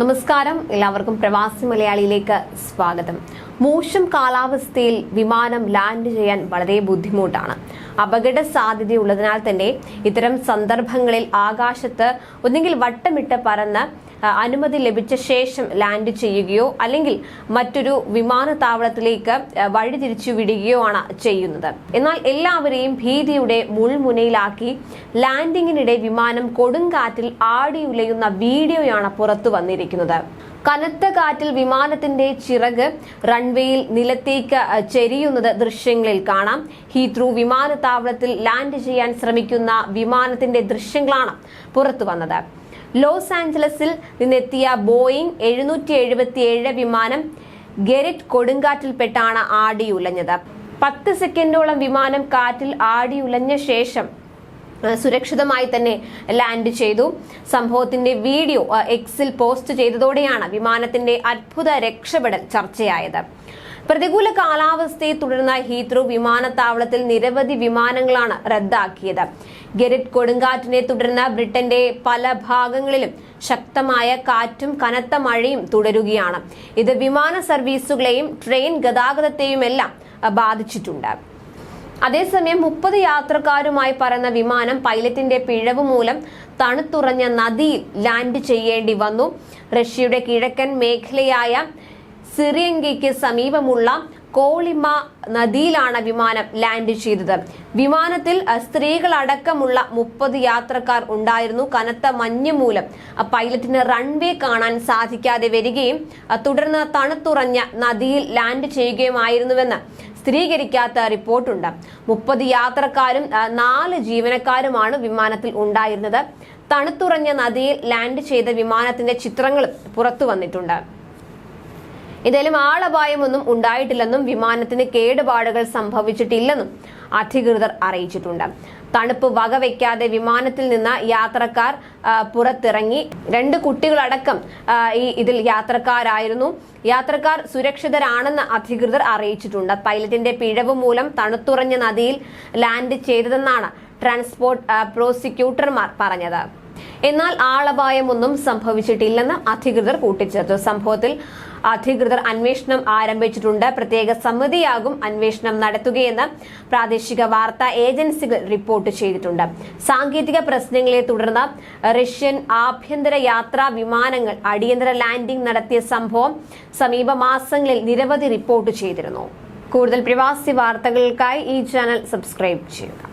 നമസ്കാരം. എല്ലാവർക്കും പ്രവാസി മലയാളിയിലേക്ക് സ്വാഗതം. മോശം കാലാവസ്ഥയിൽ വിമാനം ലാൻഡ് ചെയ്യാൻ വളരെ ബുദ്ധിമുട്ടാണ്. അപകട സാധ്യതയുള്ളതിനാൽ തന്നെ ഇത്തരം സന്ദർഭങ്ങളിൽ ആകാശത്ത് ഒന്നുകിൽ വട്ടമിട്ട് പറന്ന് അനുമതി ലഭിച്ച ശേഷം ലാൻഡ് ചെയ്യുകയോ അല്ലെങ്കിൽ മറ്റൊരു വിമാനത്താവളത്തിലേക്ക് വഴിതിരിച്ചു വിടുകയോ ആണ് ചെയ്യുന്നത്. എന്നാൽ എല്ലാവരെയും ഭീതിയുടെ മുൾമുനയിലാക്കി ലാൻഡിങ്ങിനിടെ വിമാനം കൊടുങ്കാറ്റിൽ ആടിയുലയുന്ന വീഡിയോയാണ് പുറത്തു വന്നിരിക്കുന്നത്. കനത്ത കാറ്റിൽ വിമാനത്തിന്റെ ചിറക് റൺവേയിൽ നിലത്തേക്ക് ചെരിയുന്നത് ദൃശ്യങ്ങളിൽ കാണാം. ഹീത്രൂ വിമാനത്താവളത്തിൽ ലാൻഡ് ചെയ്യാൻ ശ്രമിക്കുന്ന വിമാനത്തിന്റെ ദൃശ്യങ്ങളാണ് പുറത്തു വന്നത്. ലോസ് ആഞ്ചലസിൽ നിന്നെത്തിയ ബോയിങ് എഴുന്നൂറ്റി എഴുപത്തിയേഴ് വിമാനം ഗെരിറ്റ് കൊടുങ്കാറ്റിൽപ്പെട്ടാണ് ആടിയുലഞ്ഞത്. പത്ത് സെക്കൻഡോളം വിമാനം കാറ്റിൽ ആടി ഉലഞ്ഞ ശേഷം സുരക്ഷിതമായി തന്നെ ലാൻഡ് ചെയ്തു. സംഭവത്തിന്റെ വീഡിയോ എക്സിൽ പോസ്റ്റ് ചെയ്തതോടെയാണ് വിമാനത്തിന്റെ അത്ഭുത രക്ഷപ്പെടൽ ചർച്ചയായത്. പ്രതികൂല കാലാവസ്ഥയെ തുടർന്ന് ഹീത്രൂ വിമാനത്താവളത്തിൽ നിരവധി വിമാനങ്ങളാണ് റദ്ദാക്കിയത്. ഗെരിറ്റ് കൊടുങ്കാറ്റിനെ തുടർന്ന് ബ്രിട്ടന്റെ പല ഭാഗങ്ങളിലും ശക്തമായ കാറ്റും കനത്ത മഴയും തുടരുകയാണ്. ഇത് വിമാന സർവീസുകളെയും ട്രെയിൻ ഗതാഗതത്തെയുമെല്ലാം എല്ലാം ബാധിച്ചിട്ടുണ്ട്. അതേസമയം മുപ്പത് യാത്രക്കാരുമായി പറന്ന വിമാനം പൈലറ്റിന്റെ പിഴവ് മൂലം തണുത്തുറഞ്ഞ നദിയിൽ ലാൻഡ് ചെയ്യേണ്ടി വന്നു. റഷ്യയുടെ കിഴക്കൻ മേഖലയായ സിറിയങ്കയ്ക്ക് സമീപമുള്ള കോളിമ നദിയിലാണ് വിമാനം ലാൻഡ് ചെയ്തത്. വിമാനത്തിൽ സ്ത്രീകളടക്കമുള്ള മുപ്പത് യാത്രക്കാർ ഉണ്ടായിരുന്നു. കനത്ത മഞ്ഞ് മൂലം പൈലറ്റിന് റൺവേ കാണാൻ സാധിക്കാതെ വരികയും തുടർന്ന് തണുത്തുറഞ്ഞ നദിയിൽ ലാൻഡ് ചെയ്യുകയുമായിരുന്നുവെന്ന് സ്ഥിരീകരിക്കാത്ത റിപ്പോർട്ടുണ്ട്. മുപ്പത് യാത്രക്കാരും നാല് ജീവനക്കാരുമാണ് വിമാനത്തിൽ ഉണ്ടായിരുന്നത്. തണുത്തുറഞ്ഞ നദിയിൽ ലാൻഡ് ചെയ്ത വിമാനത്തിന്റെ ചിത്രങ്ങളും പുറത്തു വന്നിട്ടുണ്ട്. ഏതായാലും ആളപായമൊന്നും ഉണ്ടായിട്ടില്ലെന്നും വിമാനത്തിന് കേടുപാടുകൾ സംഭവിച്ചിട്ടില്ലെന്നും അധികൃതർ അറിയിച്ചിട്ടുണ്ട്. തണുപ്പ് വകവെക്കാതെ വിമാനത്തിൽ നിന്ന് യാത്രക്കാർ പുറത്തിറങ്ങി. രണ്ട് കുട്ടികളടക്കം ഈ ഇതിൽ യാത്രക്കാരായിരുന്നു. യാത്രക്കാർ സുരക്ഷിതരാണെന്ന് അധികൃതർ അറിയിച്ചിട്ടുണ്ട്. പൈലറ്റിന്റെ പിഴവ് മൂലം തണുത്തുറഞ്ഞ നദിയിൽ ലാൻഡ് ചെയ്തതെന്നാണ് ട്രാൻസ്പോർട്ട് പ്രോസിക്യൂട്ടർമാർ പറഞ്ഞത്. എന്നാൽ ആളപായമൊന്നും സംഭവിച്ചിട്ടില്ലെന്ന് അധികൃതർ കൂട്ടിച്ചേർത്തു. സംഭവത്തിൽ അധികൃതർ അന്വേഷണം ആരംഭിച്ചിട്ടുണ്ട്. പ്രത്യേക സമിതിയാകും അന്വേഷണം നടത്തുകയെന്ന് പ്രാദേശിക വാർത്താ ഏജൻസികൾ റിപ്പോർട്ട് ചെയ്തിട്ടുണ്ട്. സാങ്കേതിക പ്രശ്നങ്ങളെ തുടർന്ന് റഷ്യൻ ആഭ്യന്തര യാത്രാ വിമാനങ്ങൾ അടിയന്തര ലാൻഡിംഗ് നടത്തിയ സംഭവം സമീപ മാസങ്ങളിൽ നിരവധി റിപ്പോർട്ട് ചെയ്തിരുന്നു. കൂടുതൽ പ്രവാസി വാർത്തകൾക്കായി ഈ ചാനൽ സബ്സ്ക്രൈബ് ചെയ്യുക.